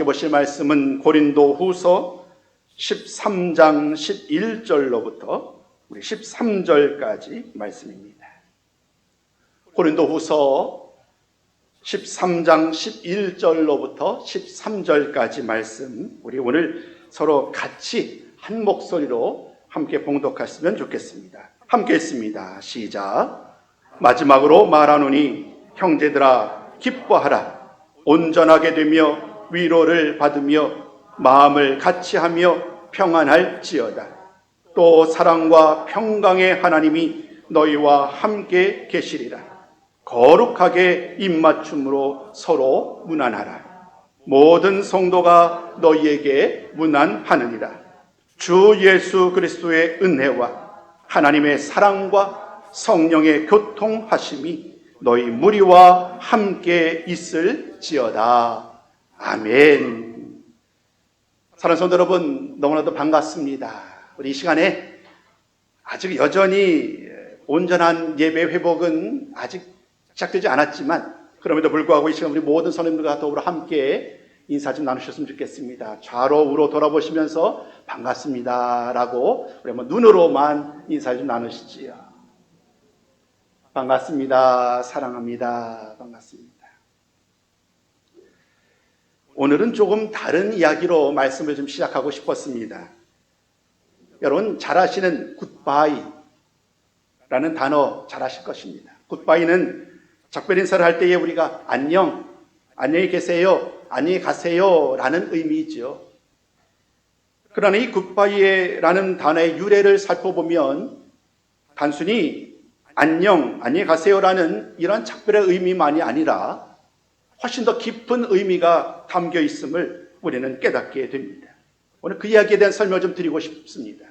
함께 보실 말씀은 고린도 후서 13장 11절로부터 우리 13절까지 말씀입니다. 고린도 후서 13장 11절로부터 13절까지 말씀 우리 오늘 서로 같이 한 목소리로 함께 봉독했으면 좋겠습니다. 함께 했습니다. 시작. 마지막으로 말하노니 형제들아 기뻐하라. 온전하게 되며 위로를 받으며 마음을 같이 하며 평안할지어다. 또 사랑과 평강의 하나님이 너희와 함께 계시리라. 거룩하게 입맞춤으로 서로 문안하라. 모든 성도가 너희에게 문안하느니라. 주 예수 그리스도의 은혜와 하나님의 사랑과 성령의 교통하심이 너희 무리와 함께 있을지어다. 아멘. 사랑하는 성도 여러분, 너무나도 반갑습니다. 우리 이 시간에 아직 여전히 온전한 예배 회복은 아직 시작되지 않았지만 그럼에도 불구하고 이 시간 우리 모든 선생님들과 더불어 함께 인사 좀 나누셨으면 좋겠습니다. 좌로 우로 돌아보시면서 반갑습니다라고 우리 한번 눈으로만 인사 좀 나누시지요. 반갑습니다. 사랑합니다. 반갑습니다. 오늘은 조금 다른 이야기로 말씀을 좀 시작하고 싶었습니다. 여러분 잘 아시는 굿바이 라는 단어 잘 아실 것입니다. 굿바이는 작별 인사를 할 때에 우리가 안녕, 안녕히 계세요, 안녕히 가세요 라는 의미이죠. 그러나 이 굿바이라는 단어의 유래를 살펴보면 단순히 안녕, 안녕히 가세요라는 이런 작별의 의미만이 아니라 훨씬 더 깊은 의미가 담겨 있음을 우리는 깨닫게 됩니다. 오늘 그 이야기에 대한 설명을 좀 드리고 싶습니다.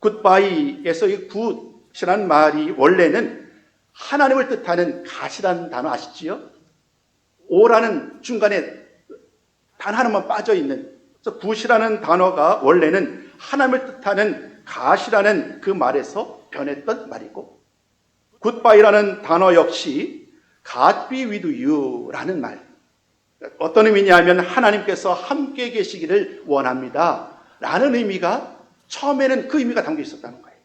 굿바이에서 이 굿이라는 말이 원래는 하나님을 뜻하는 가시라는 단어 아시지요? 오라는 중간에 단 하나만 빠져 있는 그래서 굿이라는 단어가 원래는 하나님을 뜻하는 가시라는 그 말에서 변했던 말이고 굿바이라는 단어 역시 God be with you라는 말. 어떤 의미냐면 하나님께서 함께 계시기를 원합니다. 라는 의미가 처음에는 그 의미가 담겨 있었다는 거예요.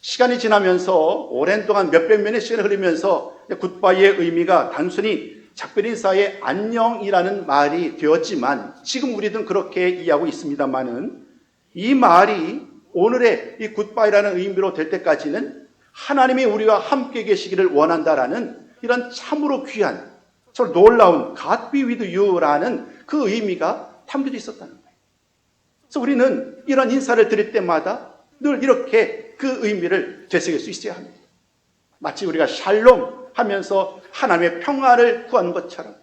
시간이 지나면서 오랜 동안 몇백 년의 시간이 흐르면서 굿바이의 의미가 단순히 작별 인사의 안녕이라는 말이 되었지만 지금 우리는 그렇게 이해하고 있습니다만은 이 말이 오늘의 이 굿바이라는 의미로 될 때까지는 하나님이 우리와 함께 계시기를 원한다라는 이런 참으로 귀한 저 놀라운 God be you라는 그 의미가 담겨져 있었다는 거예요. 그래서 우리는 이런 인사를 드릴 때마다 늘 이렇게 그 의미를 되새길 수 있어야 합니다. 마치 우리가 샬롬 하면서 하나님의 평화를 구한 것처럼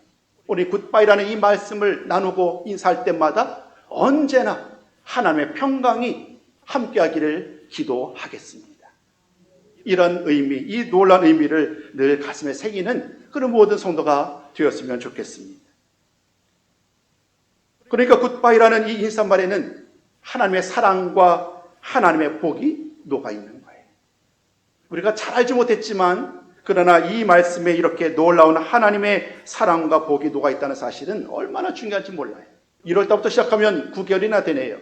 우리 굿바이라는 이 말씀을 나누고 인사할 때마다 언제나 하나님의 평강이 함께하기를 기도하겠습니다. 이런 의미, 이 놀라운 의미를 늘 가슴에 새기는 그런 모든 성도가 되었으면 좋겠습니다. 그러니까 굿바이라는 이 인사말에는 하나님의 사랑과 하나님의 복이 녹아 있는 거예요. 우리가 잘 알지 못했지만 그러나 이 말씀에 이렇게 놀라운 하나님의 사랑과 복이 녹아 있다는 사실은 얼마나 중요한지 몰라요. 1월 달부터 시작하면 9개월이나 되네요.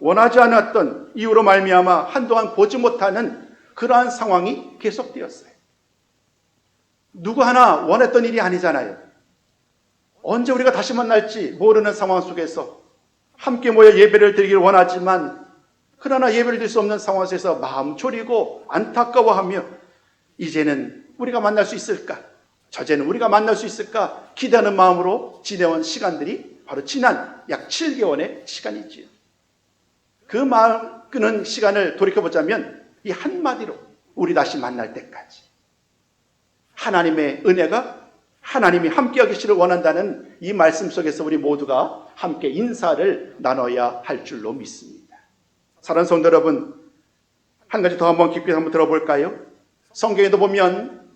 원하지 않았던 이유로 말미암아 한동안 보지 못하는 그러한 상황이 계속되었어요. 누구 하나 원했던 일이 아니잖아요. 언제 우리가 다시 만날지 모르는 상황 속에서 함께 모여 예배를 드리기를 원하지만 그러나 예배를 드릴 수 없는 상황 속에서 마음 졸이고 안타까워하며 이제는 우리가 만날 수 있을까? 저제는 우리가 만날 수 있을까? 기대하는 마음으로 지내온 시간들이 바로 지난 약 7개월의 시간이지요. 그 마음 끄는 시간을 돌이켜보자면 이 한마디로 우리 다시 만날 때까지 하나님의 은혜가 하나님이 함께 하시를 원한다는 이 말씀 속에서 우리 모두가 함께 인사를 나눠야 할 줄로 믿습니다. 사랑하는 성도 여러분, 한 가지 더 한번 깊이 한번 들어볼까요? 성경에도 보면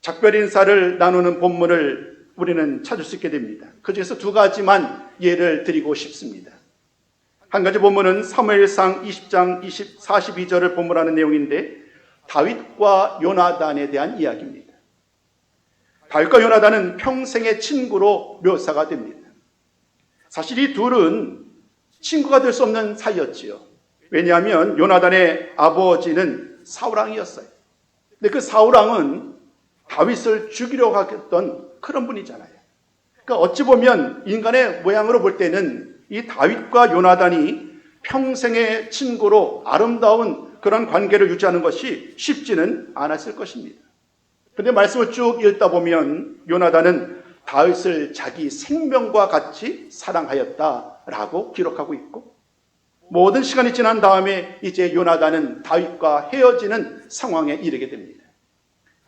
작별 인사를 나누는 본문을 우리는 찾을 수 있게 됩니다. 그 중에서 두 가지만 예를 드리고 싶습니다. 한 가지 본문은 사무엘상 20장 20, 42절을 본문하는 내용인데 다윗과 요나단에 대한 이야기입니다. 다윗과 요나단은 평생의 친구로 묘사가 됩니다. 사실 이 둘은 친구가 될 수 없는 사이였지요. 왜냐하면 요나단의 아버지는 사우랑이었어요. 근데 그 사우랑은 다윗을 죽이려고 하던 그런 분이잖아요. 그러니까 어찌 보면 인간의 모양으로 볼 때는 이 다윗과 요나단이 평생의 친구로 아름다운 그런 관계를 유지하는 것이 쉽지는 않았을 것입니다. 근데 말씀을 쭉 읽다 보면 요나단은 다윗을 자기 생명과 같이 사랑하였다라고 기록하고 있고 모든 시간이 지난 다음에 이제 요나단은 다윗과 헤어지는 상황에 이르게 됩니다.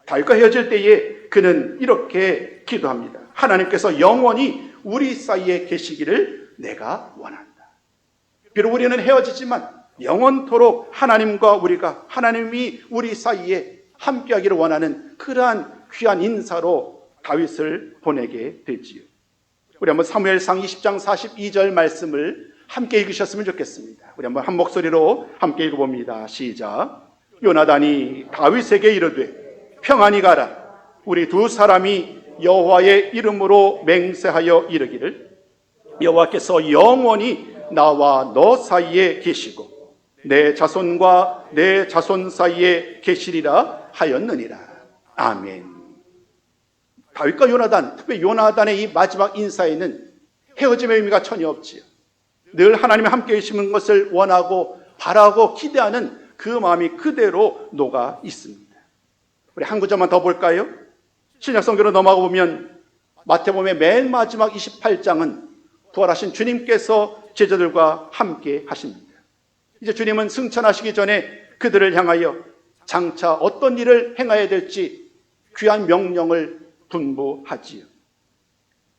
다윗과 헤어질 때에 그는 이렇게 기도합니다. 하나님께서 영원히 우리 사이에 계시기를 내가 원한다. 비록 우리는 헤어지지만 영원토록 하나님과 우리가 하나님이 우리 사이에 함께하기를 원하는 그러한 귀한 인사로 다윗을 보내게 되지요. 우리 한번 사무엘상 20장 42절 말씀을 함께 읽으셨으면 좋겠습니다. 우리 한번 한 목소리로 함께 읽어봅니다. 시작. 요나단이 다윗에게 이르되 평안히 가라. 우리 두 사람이 여호와의 이름으로 맹세하여 이르기를 여호와께서 영원히 나와 너 사이에 계시고 내 자손과 내 자손 사이에 계시리라 하였느니라. 아멘. 다윗과 요나단, 특히 요나단의 이 마지막 인사에는 헤어짐의 의미가 전혀 없지요. 늘 하나님이 함께 계시는 것을 원하고 바라고 기대하는 그 마음이 그대로 녹아 있습니다. 우리 한 구절만 더 볼까요? 신약 성경으로 넘어가 보면 마태복음의 맨 마지막 28장은 부활하신 주님께서 제자들과 함께 하십니다. 이제 주님은 승천하시기 전에 그들을 향하여 장차 어떤 일을 행해야 될지 귀한 명령을 분부하지요.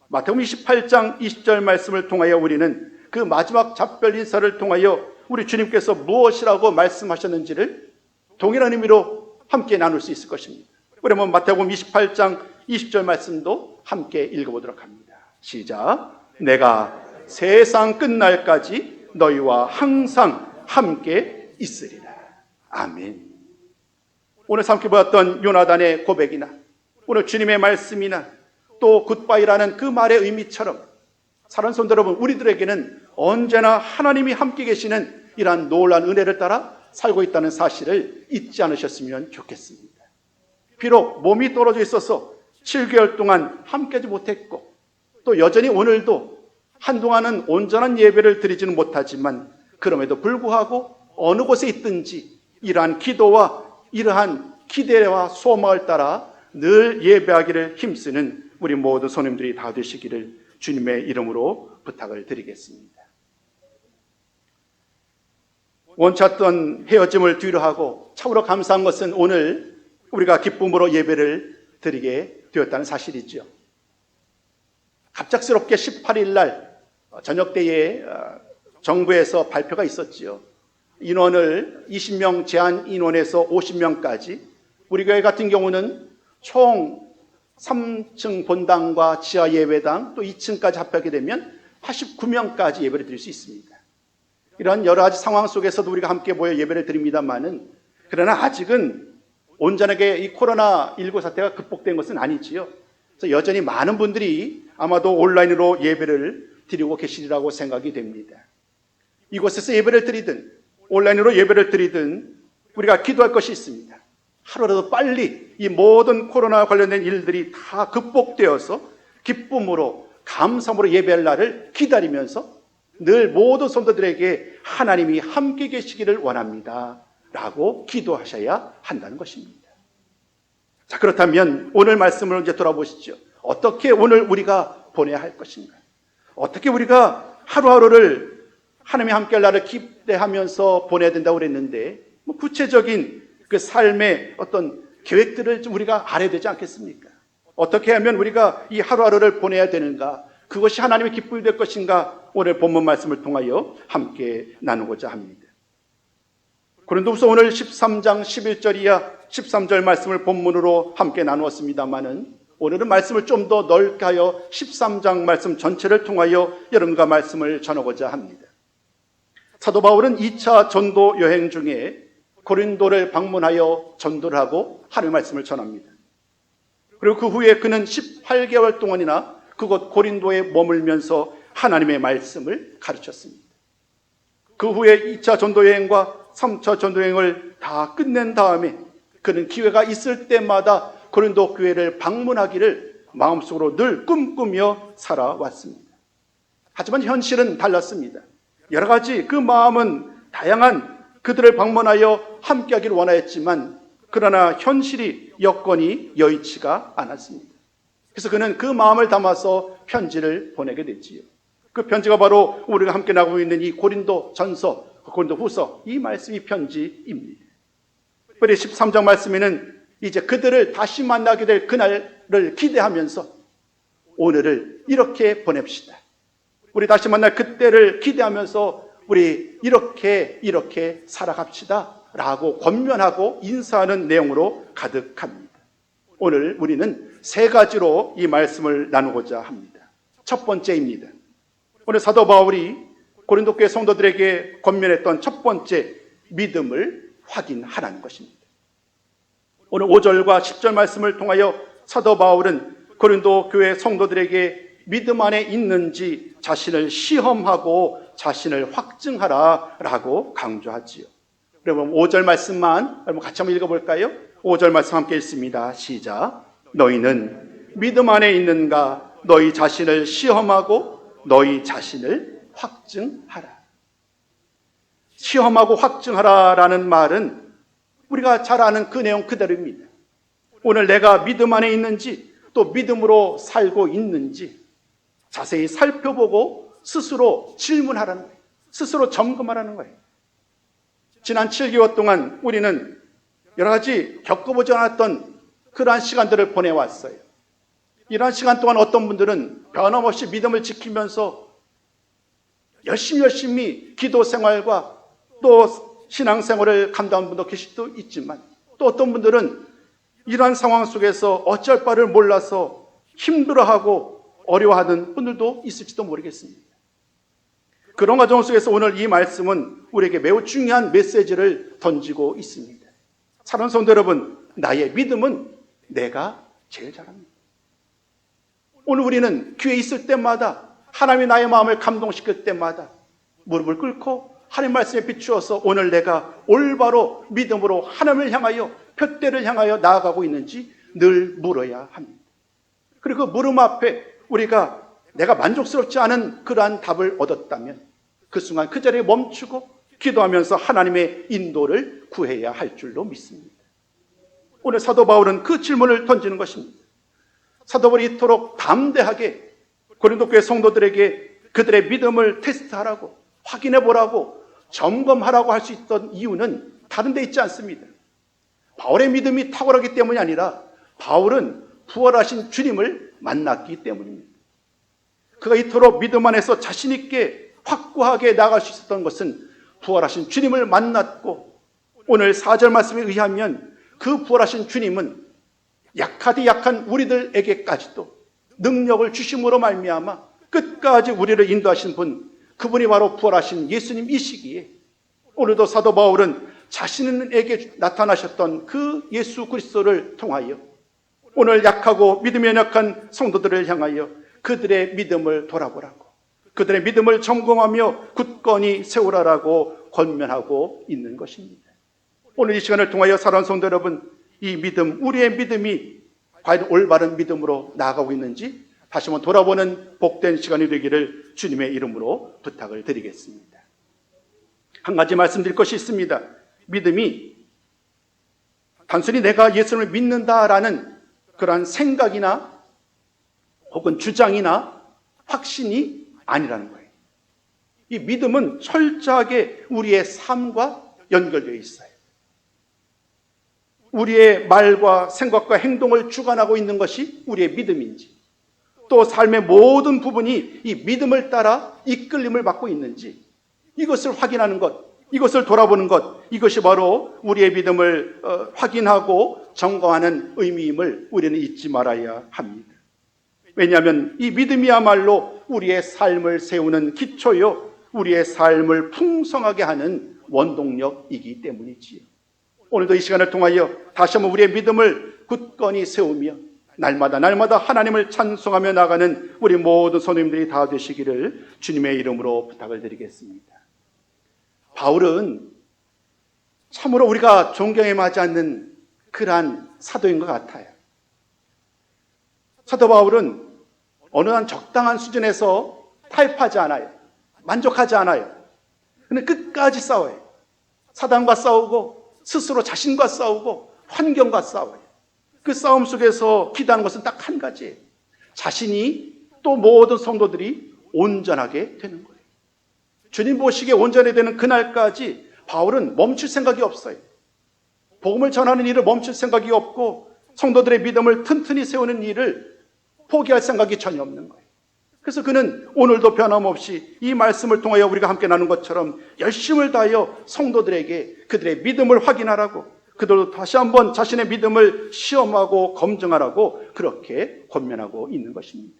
마태복음 28장 20절 말씀을 통하여 우리는 그 마지막 작별 인사를 통하여 우리 주님께서 무엇이라고 말씀하셨는지를 동일한 의미로 함께 나눌 수 있을 것입니다. 그러면 마태복음 28장 20절 말씀도 함께 읽어보도록 합니다. 시작. 내가 세상 끝날까지 너희와 항상 함께 있으리라. 아멘. 오늘 함께 보았던 요나단의 고백이나 오늘 주님의 말씀이나 또 굿바이라는 그 말의 의미처럼 사랑 손 여러분 우리들에게는 언제나 하나님이 함께 계시는 이러한 놀란 은혜를 따라 살고 있다는 사실을 잊지 않으셨으면 좋겠습니다. 비록 몸이 떨어져 있어서 7개월 동안 함께하지 못했고 또 여전히 오늘도 한동안은 온전한 예배를 드리지는 못하지만 그럼에도 불구하고 어느 곳에 있든지 이러한 기도와 이러한 기대와 소망을 따라 늘 예배하기를 힘쓰는 우리 모든 손님들이 다 되시기를 주님의 이름으로 부탁을 드리겠습니다. 원쳤던 헤어짐을 뒤로 하고 참으로 감사한 것은 오늘 우리가 기쁨으로 예배를 드리게 되었다는 사실이죠. 갑작스럽게 18일 날 저녁 때에 정부에서 발표가 있었지요. 인원을 20명 제한 인원에서 50명까지 우리 교회 같은 경우는 총 3층 본당과 지하 예배당 또 2층까지 합하게 되면 89명까지 예배를 드릴 수 있습니다. 이런 여러 가지 상황 속에서도 우리가 함께 모여 예배를 드립니다만은 그러나 아직은 온전하게 이 코로나19 사태가 극복된 것은 아니지요. 그래서 여전히 많은 분들이 아마도 온라인으로 예배를 드리고 계시리라고 생각이 됩니다. 이곳에서 예배를 드리든 온라인으로 예배를 드리든 우리가 기도할 것이 있습니다. 하루라도 빨리 이 모든 코로나 관련된 일들이 다 극복되어서 기쁨으로 감사함으로 예배할 날을 기다리면서 늘 모든 성도들에게 하나님이 함께 계시기를 원합니다. 라고 기도하셔야 한다는 것입니다. 자, 그렇다면 오늘 말씀을 이제 돌아보시죠. 어떻게 오늘 우리가 보내야 할 것인가? 어떻게 우리가 하루하루를 하나님이 함께 할 날을 기대하면서 보내야 된다고 그랬는데, 뭐 구체적인 그 삶의 어떤 계획들을 좀 우리가 알아야 되지 않겠습니까? 어떻게 하면 우리가 이 하루하루를 보내야 되는가? 그것이 하나님의 기쁨이 될 것인가? 오늘 본문 말씀을 통하여 함께 나누고자 합니다. 그런데우선 오늘 13장 11절이야 13절 말씀을 본문으로 함께 나누었습니다만은 오늘은 말씀을 좀 더 넓게 하여 13장 말씀 전체를 통하여 여러분과 말씀을 전하고자 합니다. 사도 바울은 2차 전도 여행 중에 고린도를 방문하여 전도를 하고 하늘 말씀을 전합니다. 그리고 그 후에 그는 18개월 동안이나 그곳 고린도에 머물면서 하나님의 말씀을 가르쳤습니다. 그 후에 2차 전도 여행과 3차 전도 여행을 다 끝낸 다음에 그는 기회가 있을 때마다 고린도 교회를 방문하기를 마음속으로 늘 꿈꾸며 살아왔습니다. 하지만 현실은 달랐습니다. 여러 가지 그 마음은 다양한 그들을 방문하여 함께하기를 원하였지만 그러나 현실이 여건이 여의치가 않았습니다. 그래서 그는 그 마음을 담아서 편지를 보내게 됐지요. 그 편지가 바로 우리가 함께 나가고 있는 이 고린도 전서, 고린도 후서 이 말씀이 편지입니다. 우리 13장 말씀에는 이제 그들을 다시 만나게 될 그날을 기대하면서 오늘을 이렇게 보냅시다. 우리 다시 만날 그때를 기대하면서 우리 이렇게 이렇게 살아갑시다. 라고 권면하고 인사하는 내용으로 가득합니다. 오늘 우리는 세 가지로 이 말씀을 나누고자 합니다. 첫 번째입니다. 오늘 사도 바울이 고린도 교회 성도들에게 권면했던 첫 번째 믿음을 확인하라는 것입니다. 오늘 5절과 10절 말씀을 통하여 사도 바울은 고린도 교회 성도들에게 믿음 안에 있는지 자신을 시험하고 자신을 확증하라라고 강조하지요. 여러분 5절 말씀만 여러분 같이 한번 읽어볼까요? 5절 말씀 함께 읽습니다. 시작. 너희는 믿음 안에 있는가? 너희 자신을 시험하고 너희 자신을 확증하라. 시험하고 확증하라라는 말은 우리가 잘 아는 그 내용 그대로입니다. 오늘 내가 믿음 안에 있는지 또 믿음으로 살고 있는지 자세히 살펴보고 스스로 질문하라는 거예요. 스스로 점검하라는 거예요. 지난 7개월 동안 우리는 여러 가지 겪어보지 않았던 그러한 시간들을 보내왔어요. 이러한 시간 동안 어떤 분들은 변함없이 믿음을 지키면서 열심히 열심히 기도 생활과 또 신앙 생활을 감당한 분도 계실 수도 있지만 또 어떤 분들은 이러한 상황 속에서 어쩔 바를 몰라서 힘들어하고 어려워하는 분들도 있을지도 모르겠습니다. 그런 과정 속에서 오늘 이 말씀은 우리에게 매우 중요한 메시지를 던지고 있습니다. 사랑하는 성도 여러분, 나의 믿음은 내가 제일 잘합니다. 오늘 우리는 귀에 있을 때마다 하나님이 나의 마음을 감동시킬 때마다 무릎을 꿇고 하나님 말씀에 비추어서 오늘 내가 올바로 믿음으로 하나님을 향하여 표대를 향하여 나아가고 있는지 늘 물어야 합니다. 그리고 그 물음 앞에 우리가 내가 만족스럽지 않은 그러한 답을 얻었다면 그 순간 그 자리에 멈추고 기도하면서 하나님의 인도를 구해야 할 줄로 믿습니다. 오늘 사도 바울은 그 질문을 던지는 것입니다. 사도 바울이 이토록 담대하게 고린도 교회 성도들에게 그들의 믿음을 테스트하라고 확인해 보라고 점검하라고 할 수 있던 이유는 다른 데 있지 않습니다. 바울의 믿음이 탁월하기 때문이 아니라 바울은 부활하신 주님을 만났기 때문입니다. 그가 이토록 믿음 안에서 자신 있게 확고하게 나갈 수 있었던 것은 부활하신 주님을 만났고 오늘 4절 말씀에 의하면 그 부활하신 주님은 약하디 약한 우리들에게까지도 능력을 주심으로 말미암아 끝까지 우리를 인도하신 분 그분이 바로 부활하신 예수님이시기에 오늘도 사도 바울은 자신에게 나타나셨던 그 예수 그리스도를 통하여 오늘 약하고 믿음이 연약한 성도들을 향하여 그들의 믿음을 돌아보라고 그들의 믿음을 점검하며 굳건히 세우라라고 권면하고 있는 것입니다. 오늘 이 시간을 통하여 사랑하는 성도 여러분 이 믿음 우리의 믿음이 과연 올바른 믿음으로 나아가고 있는지 다시 한번 돌아보는 복된 시간이 되기를 주님의 이름으로 부탁을 드리겠습니다. 한 가지 말씀드릴 것이 있습니다. 믿음이 단순히 내가 예수님을 믿는다라는 그러한 생각이나 혹은 주장이나 확신이 아니라는 거예요. 이 믿음은 철저하게 우리의 삶과 연결되어 있어요. 우리의 말과 생각과 행동을 주관하고 있는 것이 우리의 믿음인지, 또 삶의 모든 부분이 이 믿음을 따라 이끌림을 받고 있는지, 이것을 확인하는 것, 이것을 돌아보는 것, 이것이 바로 우리의 믿음을 어, 확인하고 점검하는 의미임을 우리는 잊지 말아야 합니다. 왜냐하면 이 믿음이야말로 우리의 삶을 세우는 기초요, 우리의 삶을 풍성하게 하는 원동력이기 때문이지요. 오늘도 이 시간을 통하여 다시 한번 우리의 믿음을 굳건히 세우며 날마다 날마다 하나님을 찬송하며 나가는 우리 모든 손님들이 다 되시기를 주님의 이름으로 부탁을 드리겠습니다. 바울은 참으로 우리가 존경에 맞지 않는 그러한 사도인 것 같아요. 사도 바울은 어느 한 적당한 수준에서 타협하지 않아요. 만족하지 않아요. 그는 끝까지 싸워요. 사단과 싸우고 스스로 자신과 싸우고 환경과 싸워요. 그 싸움 속에서 기도하는 것은 딱 한 가지예요. 자신이 또 모든 성도들이 온전하게 되는 거예요. 주님 보시기에 온전히 되는 그날까지 바울은 멈출 생각이 없어요. 복음을 전하는 일을 멈출 생각이 없고 성도들의 믿음을 튼튼히 세우는 일을 포기할 생각이 전혀 없는 거예요. 그래서 그는 오늘도 변함없이 이 말씀을 통하여 우리가 함께 나눈 것처럼 열심을 다하여 성도들에게 그들의 믿음을 확인하라고 그들도 다시 한번 자신의 믿음을 시험하고 검증하라고 그렇게 권면하고 있는 것입니다.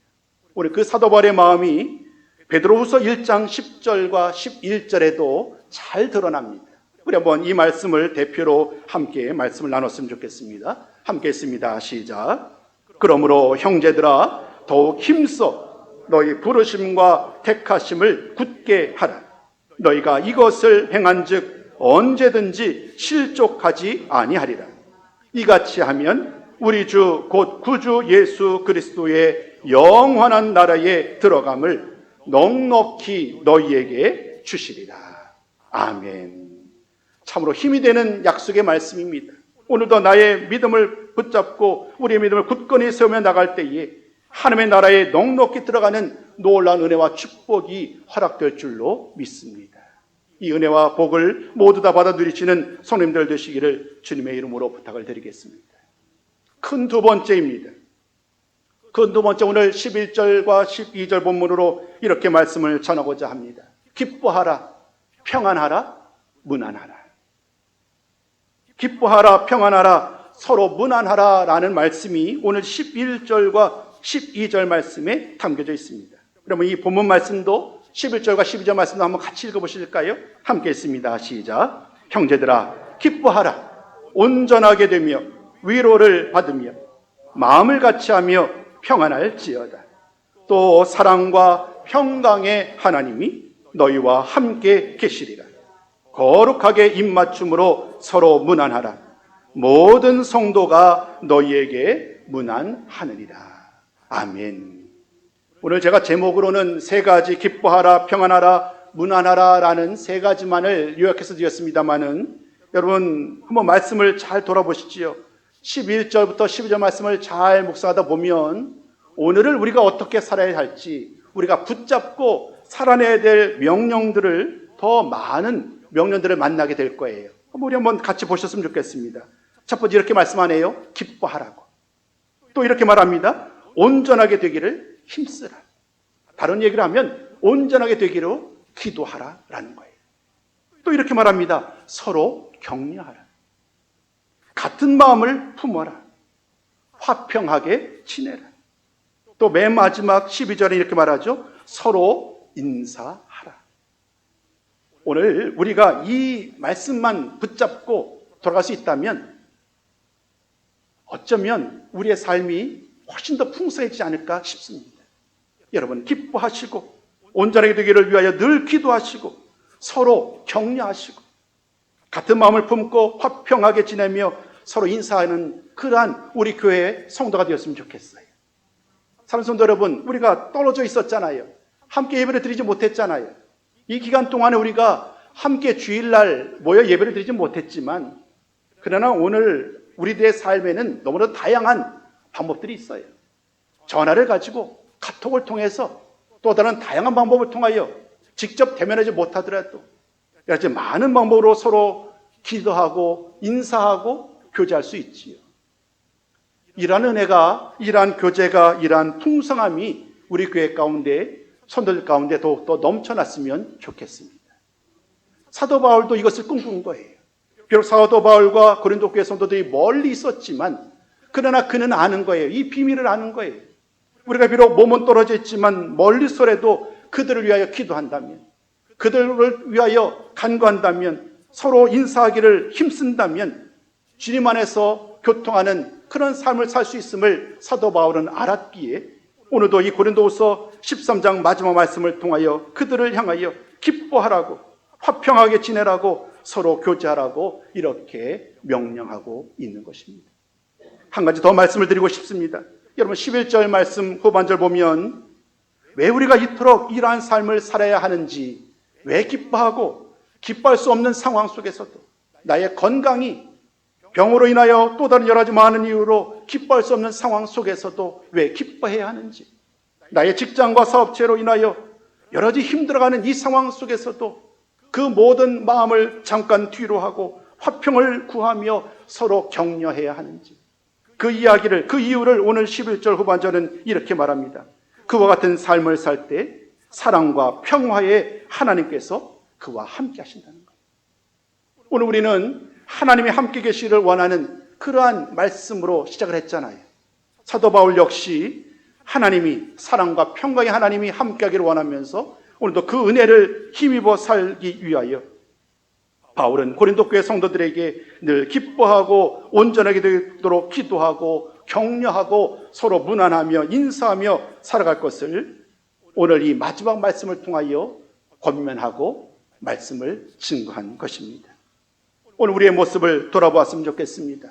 우리 그 사도 바울의 마음이 베드로후서 1장 10절과 11절에도 잘 드러납니다. 우리 한번 이 말씀을 대표로 함께 말씀을 나눴으면 좋겠습니다. 함께 했습니다. 시작. 그러므로 형제들아 더욱 힘써 너희 부르심과 택하심을 굳게 하라. 너희가 이것을 행한즉 언제든지 실족하지 아니하리라. 이같이 하면 우리 주 곧 구주 예수 그리스도의 영원한 나라에 들어감을 넉넉히 너희에게 주시리라. 아멘. 참으로 힘이 되는 약속의 말씀입니다. 오늘도 나의 믿음을 붙잡고 우리의 믿음을 굳건히 세우며 나갈 때에 하나님의 나라에 넉넉히 들어가는 놀라운 은혜와 축복이 허락될 줄로 믿습니다. 이 은혜와 복을 모두 다 받아 누리시는 성님들 되시기를 주님의 이름으로 부탁을 드리겠습니다. 큰 두 번째입니다. 큰 두 번째 오늘 11절과 12절 본문으로 이렇게 말씀을 전하고자 합니다. 기뻐하라, 평안하라, 무난하라. 기뻐하라, 평안하라, 서로 무난하라 라는 말씀이 오늘 11절과 12절 말씀에 담겨져 있습니다. 그러면 이 본문 말씀도 11절과 12절 말씀도 한번 같이 읽어보실까요? 함께 있습니다. 시작. 형제들아, 기뻐하라. 온전하게 되며 위로를 받으며 마음을 같이 하며 평안할지어다. 또 사랑과 평강의 하나님이 너희와 함께 계시리라. 거룩하게 입맞춤으로 서로 문안하라. 모든 성도가 너희에게 문안하느니라. 아멘. 오늘 제가 제목으로는 세 가지 기뻐하라, 평안하라, 문안하라 라는 세 가지만을 요약해서 드렸습니다만은 여러분 한번 말씀을 잘 돌아보시지요. 11절부터 12절 말씀을 잘 묵상하다 보면 오늘을 우리가 어떻게 살아야 할지 우리가 붙잡고 살아내야 될 명령들을 더 많은 명령들을 만나게 될 거예요. 우리 한번 같이 보셨으면 좋겠습니다. 첫 번째 이렇게 말씀하네요. 기뻐하라고. 또 이렇게 말합니다. 온전하게 되기를 힘쓰라. 다른 얘기를 하면 온전하게 되기로 기도하라라는 거예요. 또 이렇게 말합니다. 서로 격려하라. 같은 마음을 품어라. 화평하게 지내라. 또 맨 마지막 12절에 이렇게 말하죠. 서로 인사하라. 오늘 우리가 이 말씀만 붙잡고 돌아갈 수 있다면 어쩌면 우리의 삶이 훨씬 더 풍성해지지 않을까 싶습니다. 여러분 기뻐하시고 온전하게 되기를 위하여 늘 기도하시고 서로 격려하시고 같은 마음을 품고 화평하게 지내며 서로 인사하는 그러한 우리 교회의 성도가 되었으면 좋겠어요. 사랑하는 성도 여러분, 우리가 떨어져 있었잖아요. 함께 예배를 드리지 못했잖아요. 이 기간 동안에 우리가 함께 주일날 모여 예배를 드리지 못했지만 그러나 오늘 우리들의 삶에는 너무나 다양한 방법들이 있어요. 전화를 가지고 카톡을 통해서 또 다른 다양한 방법을 통하여 직접 대면하지 못하더라도 여러 가지 많은 방법으로 서로 기도하고 인사하고 교제할 수 있지요. 이러한 은혜가, 이러한 교제가, 이러한 풍성함이 우리 교회 가운데, 선들 가운데 더욱더 넘쳐났으면 좋겠습니다. 사도 바울도 이것을 꿈꾼 거예요. 비록 사도 바울과 고린도 교회 성도들이 멀리 있었지만, 그러나 그는 아는 거예요. 이 비밀을 아는 거예요. 우리가 비록 몸은 떨어져 있지만 멀리서라도 그들을 위하여 기도한다면, 그들을 위하여 간구한다면, 서로 인사하기를 힘쓴다면, 주님 안에서 교통하는 그런 삶을 살 수 있음을 사도 바울은 알았기에 오늘도 이 고린도후서 13장 마지막 말씀을 통하여 그들을 향하여 기뻐하라고 화평하게 지내라고 서로 교제하라고 이렇게 명령하고 있는 것입니다. 한 가지 더 말씀을 드리고 싶습니다. 여러분 11절 말씀 후반절 보면 왜 우리가 이토록 이러한 삶을 살아야 하는지 왜 기뻐하고 기뻐할 수 없는 상황 속에서도 나의 건강이 병으로 인하여 또 다른 여러 가지 많은 이유로 기뻐할 수 없는 상황 속에서도 왜 기뻐해야 하는지 나의 직장과 사업체로 인하여 여러 가지 힘들어가는 이 상황 속에서도 그 모든 마음을 잠깐 뒤로 하고 화평을 구하며 서로 격려해야 하는지 그 이야기를 그 이유를 오늘 11절 후반절은 이렇게 말합니다. 그와 같은 삶을 살 때 사랑과 평화에 하나님께서 그와 함께 하신다는 거예요. 오늘 우리는 하나님이 함께 계시를 원하는 그러한 말씀으로 시작을 했잖아요. 사도 바울 역시 하나님이 사랑과 평강의 하나님이 함께하기를 원하면서 오늘도 그 은혜를 힘입어 살기 위하여 바울은 고린도 교회 성도들에게 늘 기뻐하고 온전하게 되도록 기도하고 격려하고 서로 무난하며 인사하며 살아갈 것을 오늘 이 마지막 말씀을 통하여 권면하고 말씀을 증거한 것입니다. 오늘 우리의 모습을 돌아보았으면 좋겠습니다.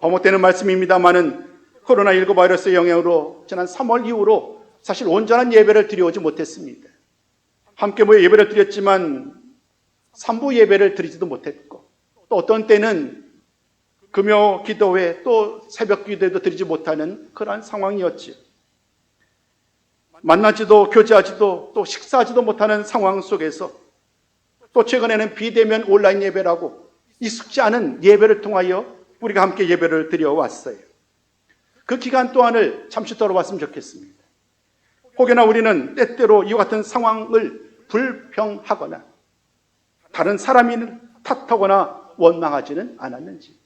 범못되는 말씀입니다만은 코로나19 바이러스의 영향으로 지난 3월 이후로 사실 온전한 예배를 드려오지 못했습니다. 함께 모여 예배를 드렸지만 3부 예배를 드리지도 못했고 또 어떤 때는 금요 기도회 또 새벽 기도회도 드리지 못하는 그러한 상황이었지. 만나지도 교제하지도 또 식사하지도 못하는 상황 속에서 또 최근에는 비대면 온라인 예배라고 익숙지 않은 예배를 통하여 우리가 함께 예배를 드려왔어요. 그 기간 동안을 잠시 돌아봤으면 좋겠습니다. 혹여나 우리는 때때로 이와 같은 상황을 불평하거나 다른 사람이 탓하거나 원망하지는 않았는지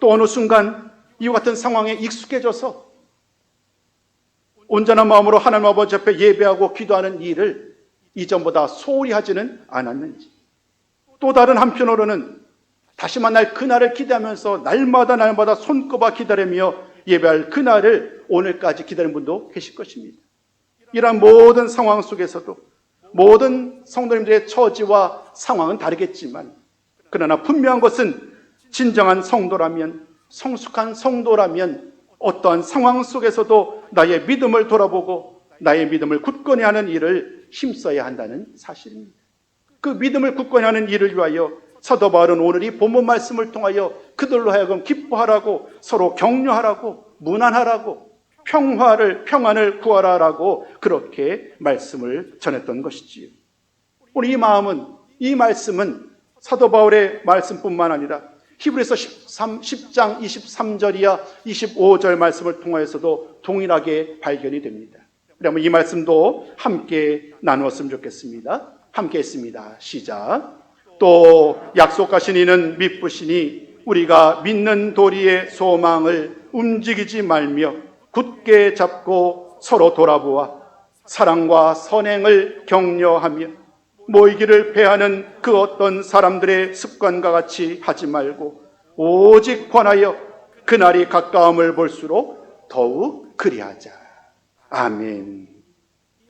또 어느 순간 이와 같은 상황에 익숙해져서 온전한 마음으로 하나님 아버지 앞에 예배하고 기도하는 일을 이전보다 소홀히 하지는 않았는지 또 다른 한편으로는 다시 만날 그날을 기대하면서 날마다 날마다 손꼽아 기다리며 예배할 그날을 오늘까지 기다리는 분도 계실 것입니다. 이러한 모든 상황 속에서도 모든 성도님들의 처지와 상황은 다르겠지만 그러나 분명한 것은 진정한 성도라면 성숙한 성도라면 어떠한 상황 속에서도 나의 믿음을 돌아보고 나의 믿음을 굳건히 하는 일을 힘써야 한다는 사실입니다. 그 믿음을 굳건히 하는 일을 위하여 사도 바울은 오늘 이 본문 말씀을 통하여 그들로 하여금 기뻐하라고 서로 격려하라고 무난하라고 평화를 평안을 구하라라고 그렇게 말씀을 전했던 것이지요. 우리 이 마음은 이 말씀은 사도 바울의 말씀뿐만 아니라 히브리서 13, 10장 23절 이야 25절 말씀을 통하여서도 동일하게 발견이 됩니다. 그러면 이 말씀도 함께 나누었으면 좋겠습니다. 함께 했습니다. 시작. 또 약속하신 이는 믿으시니 우리가 믿는 도리의 소망을 움직이지 말며 굳게 잡고 서로 돌아보아 사랑과 선행을 격려하며 모이기를 패하는 그 어떤 사람들의 습관과 같이 하지 말고 오직 권하여 그날이 가까움을 볼수록 더욱 그리하자. 아멘.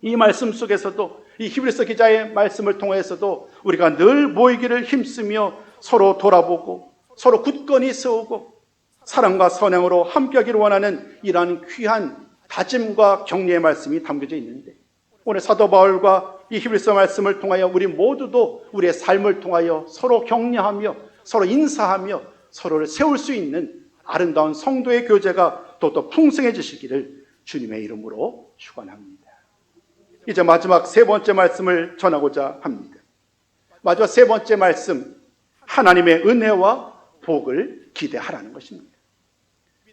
이 말씀 속에서도 이 히브리서 기자의 말씀을 통해서도 우리가 늘 모이기를 힘쓰며 서로 돌아보고 서로 굳건히 세우고 사랑과 선행으로 함께하기를 원하는 이러한 귀한 다짐과 격려의 말씀이 담겨져 있는데 오늘 사도 바울과 이 히브리서 말씀을 통하여 우리 모두도 우리의 삶을 통하여 서로 격려하며 서로 인사하며 서로를 세울 수 있는 아름다운 성도의 교제가 또더 풍성해지시기를 주님의 이름으로 축원합니다. 이제 마지막 세 번째 말씀을 전하고자 합니다. 마지막 세 번째 말씀 하나님의 은혜와 복을 기대하라는 것입니다.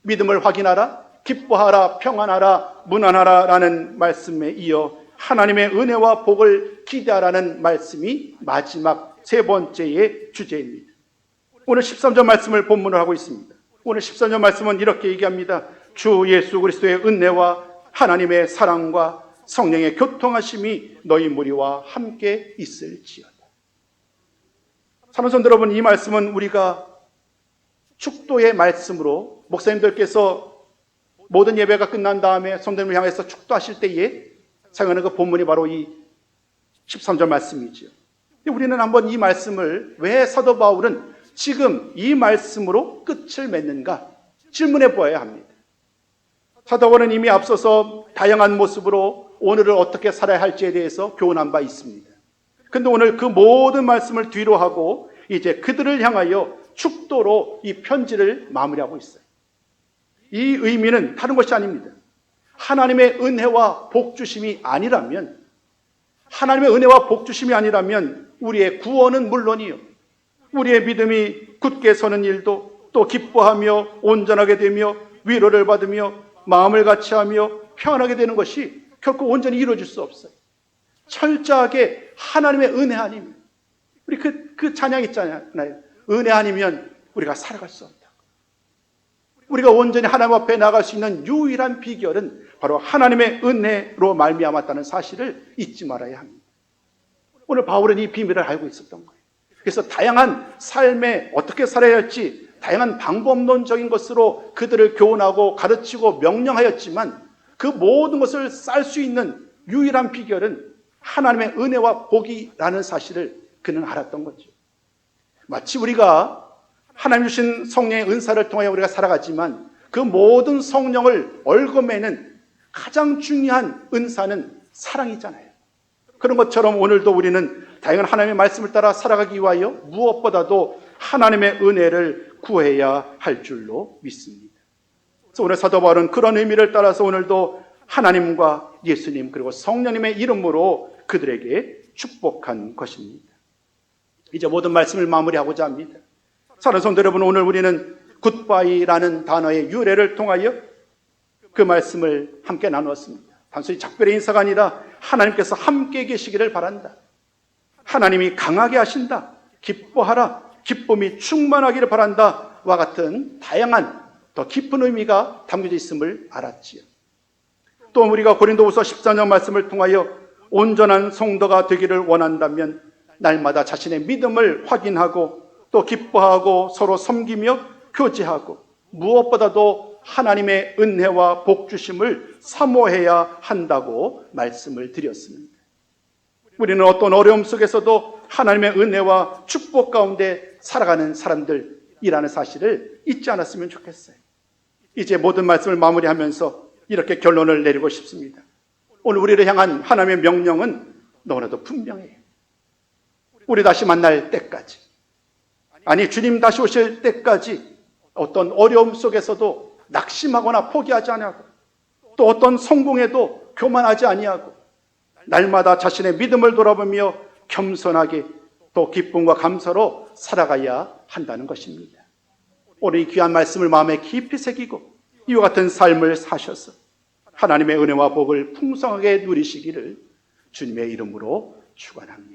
믿음을 확인하라, 기뻐하라, 평안하라, 무난하라 라는 말씀에 이어 하나님의 은혜와 복을 기대하라는 말씀이 마지막 세 번째의 주제입니다. 오늘 13절 말씀을 본문을 하고 있습니다. 오늘 13절 말씀은 이렇게 얘기합니다. 주 예수 그리스도의 은혜와 하나님의 사랑과 성령의 교통하심이 너희 무리와 함께 있을지어다. 사랑하는 여러분, 이 말씀은 우리가 축도의 말씀으로 목사님들께서 모든 예배가 끝난 다음에 성도님을 향해서 축도하실 때에 사용하는 그 본문이 바로 이 13절 말씀이지요. 우리는 한번 이 말씀을 왜 사도 바울은 지금 이 말씀으로 끝을 맺는가 질문해 보아야 합니다. 사도 바울은 이미 앞서서 다양한 모습으로 오늘을 어떻게 살아야 할지에 대해서 교훈한 바 있습니다. 근데 오늘 그 모든 말씀을 뒤로 하고 이제 그들을 향하여 축도로 이 편지를 마무리하고 있어요. 이 의미는 다른 것이 아닙니다. 하나님의 은혜와 복주심이 아니라면 하나님의 은혜와 복주심이 아니라면 우리의 구원은 물론이요. 우리의 믿음이 굳게 서는 일도 또 기뻐하며 온전하게 되며 위로를 받으며 마음을 같이 하며 평안하게 되는 것이 결코 온전히 이루어질 수 없어요. 철저하게 하나님의 은혜 아니면 우리 그, 그 찬양 있잖아요. 은혜 아니면 우리가 살아갈 수 없다. 우리가 온전히 하나님 앞에 나갈 수 있는 유일한 비결은 바로 하나님의 은혜로 말미암았다는 사실을 잊지 말아야 합니다. 오늘 바울은 이 비밀을 알고 있었던 거예요. 그래서 다양한 삶에 어떻게 살아야 할지 다양한 방법론적인 것으로 그들을 교훈하고 가르치고 명령하였지만 그 모든 것을 쌀 수 있는 유일한 비결은 하나님의 은혜와 복이라는 사실을 그는 알았던 거죠. 마치 우리가 하나님 주신 성령의 은사를 통하여 우리가 살아가지만 그 모든 성령을 얽어매는 가장 중요한 은사는 사랑이잖아요. 그런 것처럼 오늘도 우리는 다양한 하나님의 말씀을 따라 살아가기 위하여 무엇보다도 하나님의 은혜를 구해야 할 줄로 믿습니다. 그래서 오늘 사도 바울은 그런 의미를 따라서 오늘도 하나님과 예수님 그리고 성령님의 이름으로 그들에게 축복한 것입니다. 이제 모든 말씀을 마무리하고자 합니다. 사랑하는 성도 여러분, 오늘 우리는 굿바이라는 단어의 유래를 통하여 그 말씀을 함께 나누었습니다. 단순히 작별의 인사가 아니라 하나님께서 함께 계시기를 바란다. 하나님이 강하게 하신다. 기뻐하라. 기쁨이 충만하기를 바란다. 와 같은 다양한 더 깊은 의미가 담겨져 있음을 알았지요. 또 우리가 고린도후서 14장 말씀을 통하여 온전한 성도가 되기를 원한다면 날마다 자신의 믿음을 확인하고 또 기뻐하고 서로 섬기며 교제하고 무엇보다도 하나님의 은혜와 복주심을 사모해야 한다고 말씀을 드렸습니다. 우리는 어떤 어려움 속에서도 하나님의 은혜와 축복 가운데 살아가는 사람들이라는 사실을 잊지 않았으면 좋겠어요. 이제 모든 말씀을 마무리하면서 이렇게 결론을 내리고 싶습니다. 오늘 우리를 향한 하나님의 명령은 너무나도 분명해요. 우리 다시 만날 때까지. 아니, 주님 다시 오실 때까지 어떤 어려움 속에서도 낙심하거나 포기하지 아니하고 또 어떤 성공에도 교만하지 아니하고 날마다 자신의 믿음을 돌아보며 겸손하게 또 기쁨과 감사로 살아가야 한다는 것입니다. 오늘 이 귀한 말씀을 마음에 깊이 새기고 이와 같은 삶을 사셔서 하나님의 은혜와 복을 풍성하게 누리시기를 주님의 이름으로 축원합니다.